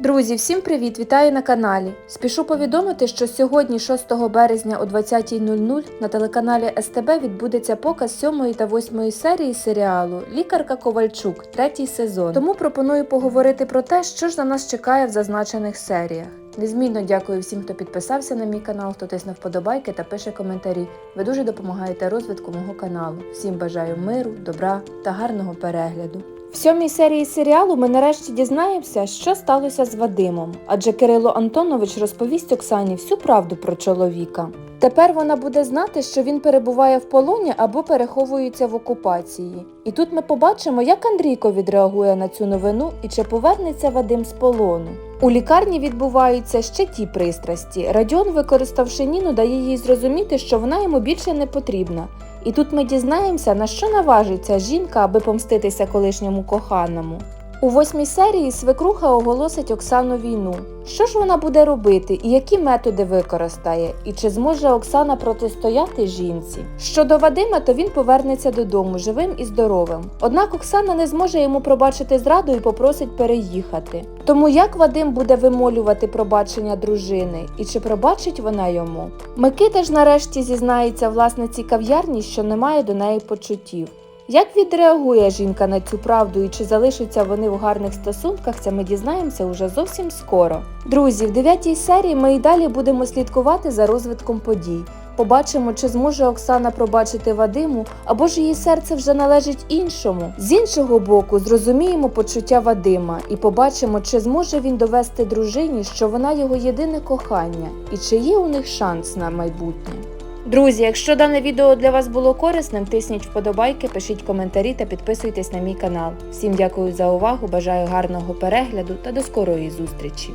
Друзі, всім привіт! Вітаю на каналі. Спішу повідомити, що сьогодні, 6 березня о 20.00 на телеканалі СТБ відбудеться показ 7 та 8 серії серіалу Лікарка Ковальчук, третій сезон. Тому пропоную поговорити про те, що ж на нас чекає в зазначених серіях. Незмінно дякую всім, хто підписався на мій канал, хто тисне вподобайки та пише коментарі. Ви дуже допомагаєте розвитку мого каналу. Всім бажаю миру, добра та гарного перегляду. В сьомій серії серіалу ми нарешті дізнаємося, що сталося з Вадимом, адже Кирило Антонович розповість Оксані всю правду про чоловіка. Тепер вона буде знати, що він перебуває в полоні або переховується в окупації. І тут ми побачимо, як Андрійко відреагує на цю новину і чи повернеться Вадим з полону. У лікарні відбуваються ще ті пристрасті. Радіон, використавши Ніну, дає їй зрозуміти, що вона йому більше не потрібна. І тут ми дізнаємося, на що наважиться жінка, аби помститися колишньому коханому. У восьмій серії свекруха оголосить Оксану війну. Що ж вона буде робити і які методи використає, і чи зможе Оксана протистояти жінці? Щодо Вадима, то він повернеться додому живим і здоровим. Однак Оксана не зможе йому пробачити зраду і попросить переїхати. Тому як Вадим буде вимолювати пробачення дружини, і чи пробачить вона йому? Микита ж нарешті зізнається власниці кав'ярні, що не має до неї почуттів. Як відреагує жінка на цю правду і чи залишаться вони в гарних стосунках, це ми дізнаємося уже зовсім скоро. Друзі, в дев'ятій серії ми і далі будемо слідкувати за розвитком подій. Побачимо, чи зможе Оксана пробачити Вадиму, або ж її серце вже належить іншому. З іншого боку, зрозуміємо почуття Вадима і побачимо, чи зможе він довести дружині, що вона його єдине кохання, і чи є у них шанс на майбутнє. Друзі, якщо дане відео для вас було корисним, тисніть вподобайки, пишіть коментарі та підписуйтесь на мій канал. Всім дякую за увагу, бажаю гарного перегляду та до скорої зустрічі!